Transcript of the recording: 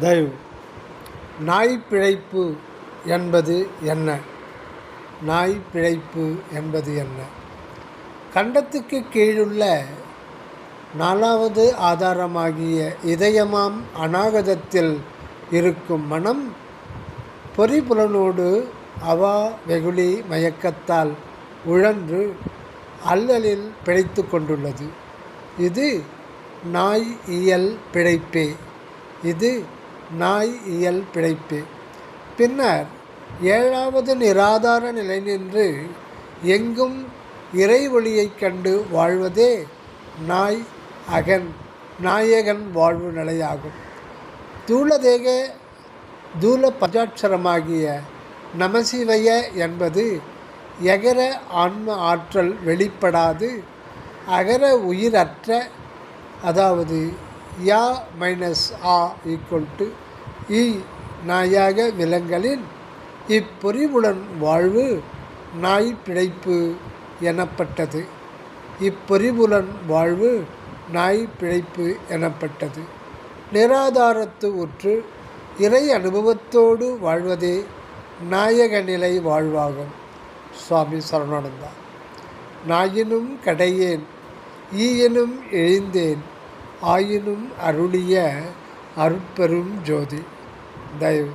தயவு. நாய் பிழைப்பு என்பது என்ன? நாய் பிழைப்பு என்பது என்ன? கண்டத்துக்கு கீழுள்ள நாலாவது ஆதாரமாகிய இதயமாம் அநாகதத்தில் இருக்கும் மனம் பொறிபுலனோடு அவா வெகுளி மயக்கத்தால் உழன்று அல்லலில் பிழைத்து கொண்டுள்ளது. இது நாய் இயல் பிழைப்பே. இது நாய் இயல் பிழைப்பே பின்னர் ஏழாவது நிராதார நிலை நின்று எங்கும் இறை ஒளியைக் கண்டு வாழ்வதே நாய் அகன் நாயகன் வாழ்வு நிலையாகும். தூளதேக தூல பஞ்சாட்சரமாகிய நமசிவய என்பது எகர ஆன்ம ஆற்றல் வெளிப்படாது அகர உயிரற்ற அதாவது யா மைனஸ் ஆ ஈக்குவல் டு இ நாயாக விலங்கலின் இப்பொறிவுடன் வாழ்வு நாய் பிழைப்பு எனப்பட்டது. இப்பொறிவுடன் வாழ்வு நாய் பிழைப்பு எனப்பட்டது. நிராதாரத்து உற்று இறை அனுபவத்தோடு வாழ்வதே நாயக நிலை வாழ்வாகும். சுவாமி சரணானந்தா நாயினும் கடையேன் ஈயனும் எழுந்தேன் ஆயினும் அருளிய அருட்பெரும் ஜோதி. தயவு.